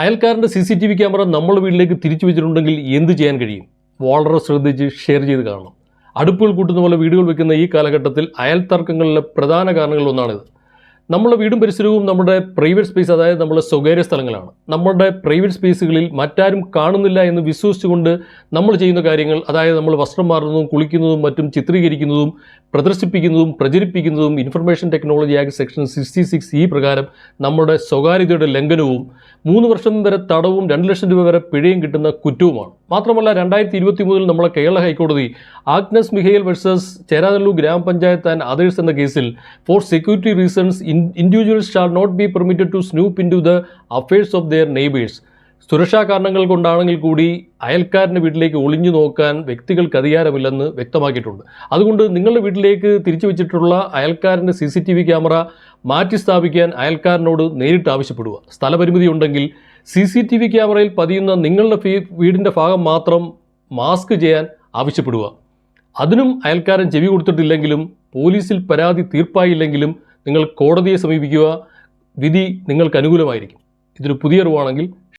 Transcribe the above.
അയൽക്കാരന്റെ C C T V camera നമ്മൾ വീട്ടിലേക്ക് തിരിച്ചു വെച്ചിട്ടുണ്ടെങ്കിൽ എന്ത് ചെയ്യാൻ കഴിയും? വളരെ ശ്രദ്ധിച്ച് ഷെയർ ചെയ്ത് കാണണം. അടുപ്പുകൾ കൂട്ടുന്ന പോലെ വീടുകൾ വെക്കുന്ന ഈ കാലഘട്ടത്തിൽ അയൽ തർക്കങ്ങളിലെ പ്രധാന കാരണങ്ങളിൽ ഒന്നാണിത്. നമ്മുടെ വീടും പരിസരവും നമ്മുടെ പ്രൈവറ്റ് സ്പേസ് അതായത് നമ്മുടെ സ്വകാര്യ സ്ഥലങ്ങളാണ്. നമ്മുടെ പ്രൈവറ്റ് സ്പേസുകളിൽ മറ്റാരും കാണുന്നില്ല എന്ന് വിശ്വസിച്ചുകൊണ്ട് നമ്മൾ ചെയ്യുന്ന കാര്യങ്ങൾ അതായത് നമ്മൾ വസ്ത്രം മാറുന്നതും കുളിക്കുന്നതും മറ്റും ചിത്രീകരിക്കുന്നതും പ്രദർശിപ്പിക്കുന്നതും പ്രചരിപ്പിക്കുന്നതും information technology act section sixty six ഈ പ്രകാരം നമ്മുടെ സ്വകാര്യതയുടെ ലംഘനവും മൂന്ന് വർഷം വരെ തടവും രണ്ട് ലക്ഷം രൂപ വരെ പിഴയും കിട്ടുന്ന കുറ്റവുമാണ്. മാത്രമല്ല രണ്ടായിരത്തി ഇരുപത്തി മൂന്നിൽ നമ്മളെ കേരള ഹൈക്കോടതി ആഗ്നസ് മിഹേൽ വേഴ്സസ് ചേരാനല്ലൂർ ഗ്രാമപഞ്ചായത്ത് ആൻഡ് അതേഴ്സ് എന്ന കേസിൽ for security reasons individuals shall not be permitted to snoop into the affairs of their neighbours സുരക്ഷാ കാരണങ്ങൾ കൊണ്ടാണെങ്കിൽ കൂടി അയൽക്കാരന്റെ വീട്ടിലേക്ക് ഒളിഞ്ഞു നോക്കാൻ വ്യക്തികൾക്ക് അധികാരമില്ലെന്ന് വ്യക്തമാക്കിയിട്ടുണ്ട്. അതുകൊണ്ട് നിങ്ങളുടെ വീട്ടിലേക്ക് തിരിച്ചു വെച്ചിട്ടുള്ള അയൽക്കാരന്റെ C C T V camera മാറ്റി സ്ഥാപിക്കാൻ അയൽക്കാരനോട് നേരിട്ട് ആവശ്യപ്പെടുക. സ്ഥലപരിമിതി ഉണ്ടെങ്കിൽ സി സി ടി വി ക്യാമറയിൽ പതിയുന്ന നിങ്ങളുടെ വീടിന്റെ ഭാഗം മാത്രം മാസ്ക് ചെയ്യാൻ ആവശ്യപ്പെടുക. അതിനും അയൽക്കാരൻ ചെവി കൊടുത്തിട്ടില്ലെങ്കിലും പോലീസിൽ പരാതി തീർപ്പായില്ലെങ്കിലും നിങ്ങൾ കോടതിയെ സമീപിക്കുക. വിധി നിങ്ങൾക്ക് അനുകൂലമായിരിക്കും. ഇതൊരു പുതിയ അറിവാണെങ്കിൽ